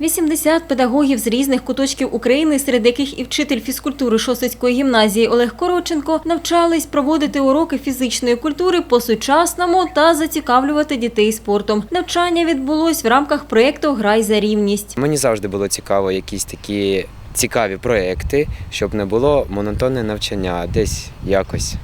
80 педагогів з різних куточків України, серед яких і вчитель фізкультури Шосицької гімназії Олег Короченко, навчались проводити уроки фізичної культури по-сучасному та зацікавлювати дітей спортом. Навчання відбулось в рамках проєкту Грай за рівність. Мені завжди було цікаво якісь такі цікаві проекти, щоб не було монотонне навчання, десь якось.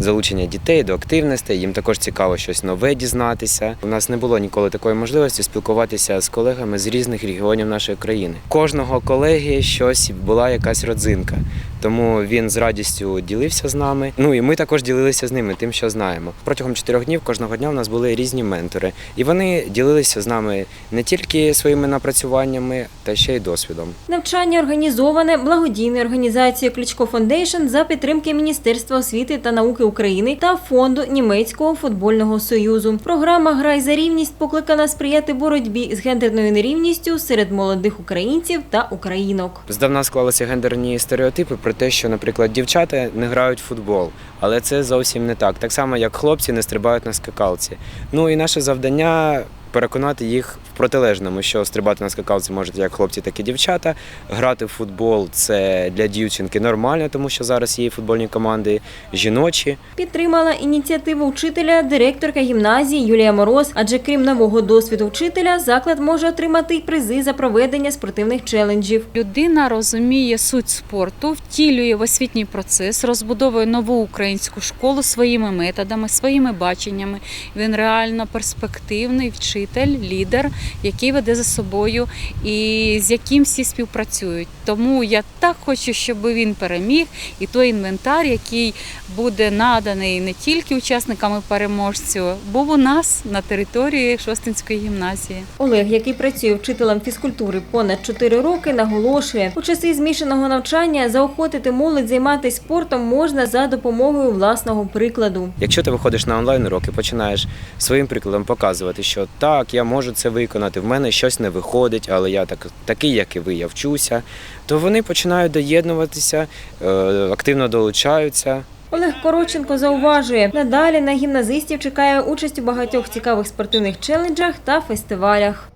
Залучення дітей до активностей, їм також цікаво щось нове дізнатися. У нас не було ніколи такої можливості спілкуватися з колегами з різних регіонів нашої країни. Кожного колеги щось була якась родзинка, тому він з радістю ділився з нами. Ну і ми також ділилися з ними тим, що знаємо. Протягом чотирьох днів кожного дня у нас були різні ментори, і вони ділилися з нами не тільки своїми напрацюваннями, та ще й досвідом. Навчання організоване благодійною організацією Кличко Фондейшн за підтримки Міністерства освіти та науки України та фонду Німецького футбольного союзу. Програма Грай за рівність покликана сприяти боротьбі з гендерною нерівністю серед молодих українців та українок. Здавна склалися гендерні стереотипи про те, що, наприклад, дівчата не грають в футбол, але це зовсім не так. Так само, як хлопці не стрибають на скакалці. Ну і наше завдання. Переконати їх в протилежному, що стрибати на скакалці можуть як хлопці, так і дівчата. Грати в футбол це для дівчинки нормально, тому що зараз є футбольні команди жіночі. Підтримала ініціативу вчителя директорка гімназії Юлія Мороз, адже крім нового досвіду вчителя, заклад може отримати й призи за проведення спортивних челенджів. Людина розуміє суть спорту, втілює в освітній процес, розбудовує нову українську школу своїми методами, своїми баченнями. Він реально перспективний вчитель, лідер, який веде за собою і з яким всі співпрацюють. Тому я так хочу, щоб він переміг, і той інвентар, який буде наданий не тільки учасниками переможцю, був у нас на території Шостинської гімназії. Олег, який працює вчителем фізкультури понад 4 роки, наголошує, у часи змішаного навчання заохотити молодь займатися спортом можна за допомогою власного прикладу. Якщо ти виходиш на онлайн урок і починаєш своїм прикладом показувати, що так, я можу це виконати, в мене щось не виходить, але я так, такий, як і ви, я вчуся, то вони починають доєднуватися, е, активно долучаються. Олег Короченко зауважує, надалі на гімназистів чекає участь у багатьох цікавих спортивних челенджах та фестивалях.